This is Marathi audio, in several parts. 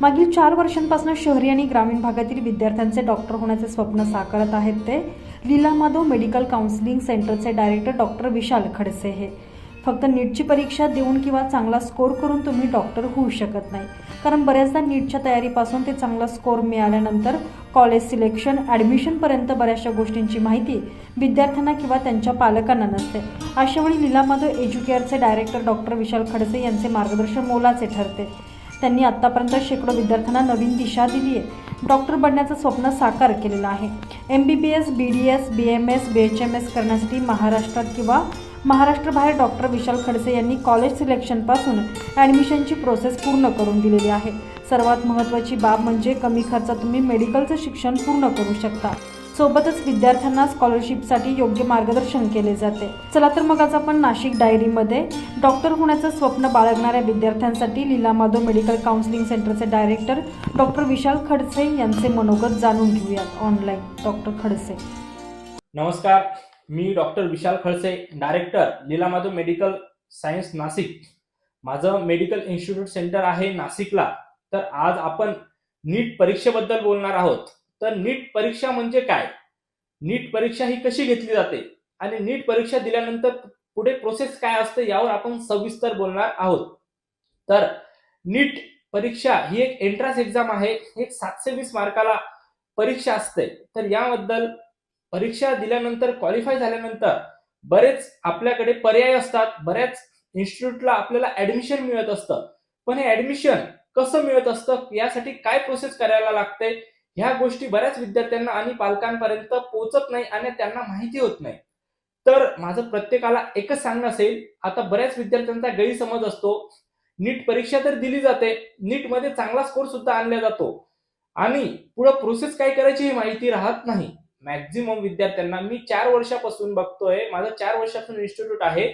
मागील चार वर्षांपासून शहरी आणि ग्रामीण भागातील विद्यार्थ्यांचे डॉक्टर होण्याचे स्वप्न साकारत आहेत ते लीला माधव मेडिकल काउन्सिलिंग सेंटरचे डायरेक्टर डॉक्टर विशाल खडसे हे. फक्त नीटची परीक्षा देऊन किंवा चांगला स्कोर करून तुम्ही डॉक्टर होऊ शकत नाही. कारण बऱ्याचदा नीटच्या तयारीपासून ते चांगला स्कोर मिळाल्यानंतर कॉलेज सिलेक्शन ॲडमिशनपर्यंत बऱ्याचशा गोष्टींची माहिती विद्यार्थ्यांना किंवा त्यांच्या पालकांना नसते. अशावेळी लीला माधव एज्युकेअरचे डायरेक्टर डॉक्टर विशाल खडसे यांचे मार्गदर्शन मोलाचे ठरते. त्यांनी आत्तापर्यंत शेकडो विद्यार्थ्यांना नवीन दिशा दिली आहे. डॉक्टर बनण्याचं स्वप्न साकार केलेलं आहे. M B B S B D S B M S B H M S करण्यासाठी महाराष्ट्रात किंवा महाराष्ट्रबाहेर डॉक्टर विशाल खडसे यांनी कॉलेज सिलेक्शनपासून ॲडमिशनची प्रोसेस पूर्ण करून दिलेली आहे. सर्वात महत्त्वाची बाब म्हणजे कमी खर्चात तुम्ही मेडिकलचं शिक्षण पूर्ण करू शकता. सोबतच विद्यार्थ्यांना स्कॉलरशिपसाठी योग्य मार्गदर्शन केले जाते. चला तर मग आज आपण नाशिक डायरीमध्ये डॉक्टर होण्याचं स्वप्न बाळगणाऱ्या विद्यार्थ्यांसाठी लीला माधव मेडिकल काउन्सिलिंग सेंटरचे डायरेक्टर डॉक्टर विशाल खडसे यांचे मनोगत जाणून घेऊयात ऑनलाईन डॉक्टर खडसे. नमस्कार मी doctor Vishal Khadse director Leela Madhav medical science Nashik. माझं मेडिकल इन्स्टिट्यूट सेंटर आहे नाशिकला. तर आज आपण नीट परीक्षेबद्दल बोलणार आहोत. तर नीट परीक्षा म्हणजे काय? नीट परीक्षा ही कशी घेतली जाते? आणि नीट परीक्षा दिल्यानंतर पुढे प्रोसेस काय असते यावर आपण सविस्तर बोलणार आहोत. तर नीट परीक्षा ही एक एंट्रन्स एक्झाम आहे. एक सातशे वीस मार्काला परीक्षा असते. तर याबद्दल परीक्षा दिल्यानंतर क्वालिफाय झाल्यानंतर बरेच आपल्याकडे पर्याय असतात. बऱ्याच इन्स्टिट्यूटला आपल्याला ऍडमिशन मिळत असतं. पण हे ऍडमिशन कसं मिळत असतं? यासाठी काय प्रोसेस करायला लागते? ह्या गोष्टी बऱ्याच विद्यार्थ्यांना आणि पालकांपर्यंत पोहोचत नाही आणि त्यांना माहिती होत नाही. तर माझं प्रत्येकाला एकच सांगणं असेल आता बऱ्याच विद्यार्थ्यांचा गैरसमज असतो. नीट परीक्षा तर दिली जाते नीटमध्ये चांगला स्कोर सुद्धा आणला जातो. आणि पुढे प्रोसेस काय करायची ही माहिती राहत नाही. मॅक्झिमम विद्यार्थ्यांना मी चार वर्षापासून बघतोय माझं चार वर्षापासून इन्स्टिट्यूट आहे.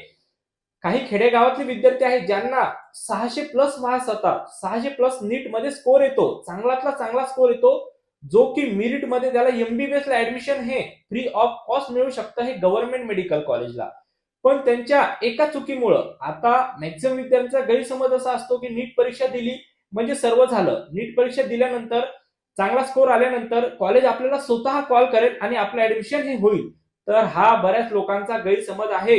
काही खेडेगावातले विद्यार्थी आहेत ज्यांना सहाशे प्लस मार्क्स होतात. सहाशे प्लस नीटमध्ये स्कोर येतो. चांगलातला चांगला स्कोर येतो. जो की मिरिटमध्ये त्याला एमबीबीएस ला ऍडमिशन हे फ्री ऑफ कॉस्ट मिळू शकतं हे गव्हर्नमेंट मेडिकल कॉलेजला पण त्यांच्या एका चुकीमुळं आता मॅक्झिमम विद्यार्थ्यांचा गैरसमज असा असतो की नीट परीक्षा दिली म्हणजे सर्व झालं. नीट परीक्षा दिल्यानंतर चांगला स्कोर आल्यानंतर कॉलेज आपल्याला स्वतः कॉल करेल आणि आपलं ऍडमिशन हे होईल. तर हा बऱ्याच लोकांचा गैरसमज आहे.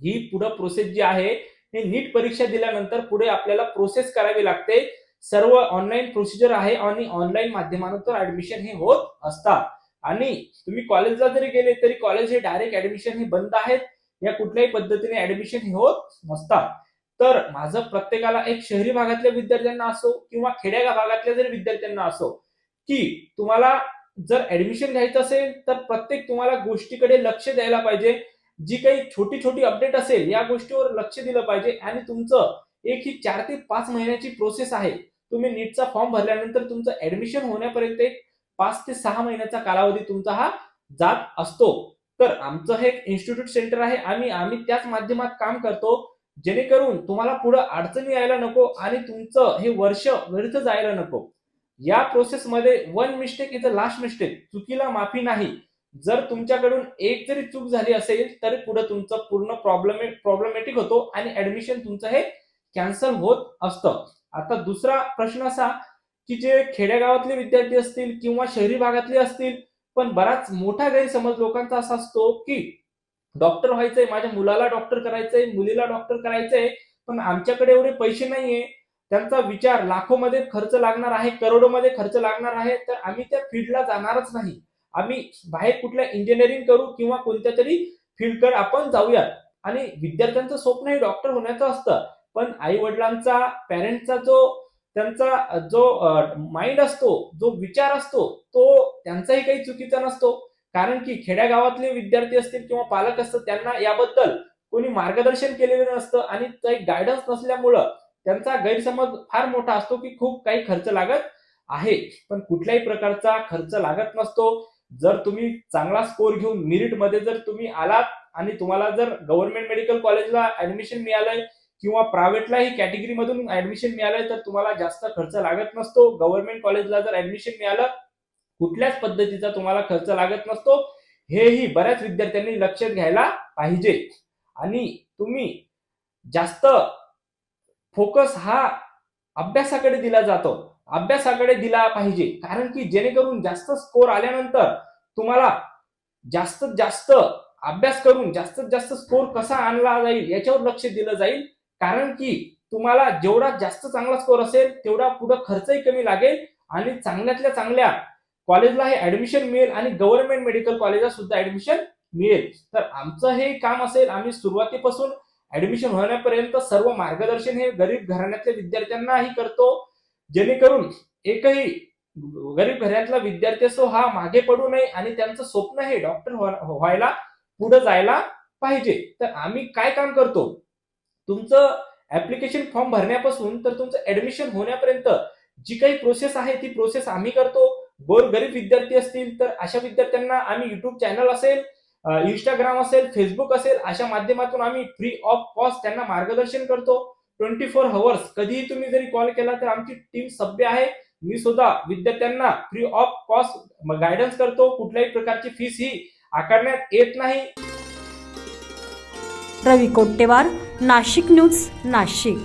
ही पुढं प्रोसेस जी आहे हे नीट परीक्षा दिल्यानंतर पुढे आपल्याला प्रोसेस करावी लागते. सर्व ऑनलाईन प्रोसिजर आहे आणि ऑनलाईन माध्यमातून ऍडमिशन हे होत असतात. आणि तुम्ही कॉलेजला जरी गेले तरी कॉलेज हे डायरेक्ट ऍडमिशन हे बंद आहेत. या कुठल्याही पद्धतीने ऍडमिशन हे होत नसतात. तर माझं प्रत्येकाला एक शहरी भागातल्या विद्यार्थ्यांना असो किंवा खेड्या भागातल्या जरी विद्यार्थ्यांना असो की तुम्हाला जर ऍडमिशन घ्यायचं असेल तर प्रत्येक तुम्हाला गोष्टीकडे लक्ष द्यायला पाहिजे. जी काही छोटी छोटी अपडेट असेल या गोष्टीवर लक्ष दिलं पाहिजे आणि तुमचं एक ही चार ते पाच महिन्याची प्रोसेस आहे. तुम्ही नीटचा फॉर्म भरल्यानंतर तुमचं ऍडमिशन होण्यापर्यंत एक पाच ते सहा महिन्याचा कालावधी तुमचा हा जात असतो. तर आमचं हे एक इन्स्टिट्यूट सेंटर आहे आणि आम्ही त्याच माध्यमात काम करतो. जेणेकरून तुम्हाला पुढे अडचणी यायला नको आणि तुमचं हे वर्ष व्यर्थ जायला नको. या प्रोसेसमध्ये one mistake is a last mistake चुकीला माफी नाही. जर तुमच्याकडून एक जरी चूक झाली असेल तरी पुढे तुमचं पूर्ण प्रॉब्लेम प्रॉब्लेमॅटिक होतो आणि ऍडमिशन तुमचं हे कॅन्सल होत असतं. आता दुसरा प्रश्न असा की जे खेड्यागावातले विद्यार्थी असतील किंवा शहरी भागातले असतील पण बराच मोठा गैरसमज लोकांचा असा असतो की डॉक्टर व्हायचंय माझ्या मुलाला डॉक्टर करायचंय मुलीला डॉक्टर करायचंय पण आमच्याकडे एवढे पैसे नाहीये. त्यांचा विचार लाखोमध्ये खर्च लागणार आहे करोडोमध्ये खर्च लागणार आहे तर आम्ही त्या फील्डला जाणारच नाही. आम्ही बाहेर कुठल्या इंजिनिअरिंग करू किंवा कोणत्या तरी फील्डकडे आपण जाऊयात. आणि विद्यार्थ्यांचं स्वप्न हे डॉक्टर होण्याचं असतं. पण आई वडिलांचा पॅरेंटचा जो त्यांचा जो माइंड असतो जो विचार असतो तो त्यांचाही काही चुकीचा नसतो. कारण की खेड्यागावातले विद्यार्थी असतील किंवा पालक असतात त्यांना याबद्दल कोणी मार्गदर्शन केलेलं नसतं आणि काही गायडन्स नसल्यामुळं त्यांचा गैरसमज फार मोठा असतो की खूप काही खर्च लागत आहे. पण कुठल्याही प्रकारचा खर्च लागत नसतो. जर तुम्ही चांगला स्कोर घेऊन मेरिटमध्ये जर तुम्ही आलात आणि तुम्हाला जर गव्हर्नमेंट मेडिकल कॉलेजला ऍडमिशन मिळालंय किंवा प्रायव्हेटलाही कॅटेगरीमधून ऍडमिशन मिळालं तर तुम्हाला जास्त खर्च लागत नसतो. गव्हर्नमेंट कॉलेजला जर ऍडमिशन मिळालं कुठल्याच पद्धतीचा तुम्हाला खर्च लागत नसतो. हेही बऱ्याच विद्यार्थ्यांनी लक्षात घ्यायला पाहिजे. आणि तुम्ही जास्त फोकस हा अभ्यासाकडे दिला जातो. अभ्यासाकडे दिला पाहिजे. कारण की जेणेकरून जास्त स्कोर आल्यानंतर तुम्हाला जास्तीत जास्त अभ्यास करून जास्तीत जास्त स्कोर कसा आणला जाईल याच्यावर लक्ष दिलं जाईल. कारण की तुम्हाला जेवढा जास्त चांगला स्कोर असेल तेवढा पुढे खर्चही कमी लागेल आणि चांगल्यातल्या चांगल्या कॉलेजला हे ऍडमिशन मिळेल आणि गव्हर्नमेंट मेडिकल कॉलेजला सुद्धा ऍडमिशन मिळेल. तर आमचं हे काम असेल आम्ही सुरुवातीपासून ऍडमिशन होण्यापर्यंत सर्व मार्गदर्शन हे गरीब घराण्यातल्या विद्यार्थ्यांनाही करतो. जेणेकरून एकही गरीब घरातला विद्यार्थी असो हा मागे पडू नये आणि त्यांचं स्वप्न हे डॉक्टर व्हायला पुढे जायला पाहिजे. तर आम्ही काय काम करतो? तुमचं ऍप्लिकेशन फॉर्म भरण्यापासून तर तुमचं ऍडमिशन होण्यापर्यंत जी काही प्रोसेस आहे ती प्रोसेस आम्ही करतो. गोर गरीब विद्यार्थी असतील तर अशा विद्यार्थ्यांना आम्ही युट्यूब चॅनल असेल इंस्टाग्राम असेल फेसबुक असेल अशा माध्यमातून आम्ही फ्री ऑफ कॉस्ट त्यांना मार्गदर्शन करतो. ट्वेंटी फोर हवर्स कधीही तुम्ही जरी कॉल केला तर आमची टीम सभ्य आहे. मी सुद्धा विद्यार्थ्यांना फ्री ऑफ कॉस्ट गायडन्स करतो. कुठल्याही प्रकारची फीस ही आकारण्यात येत नाही. रवी कोट्टेवार नाशिक न्यूज नाशिक.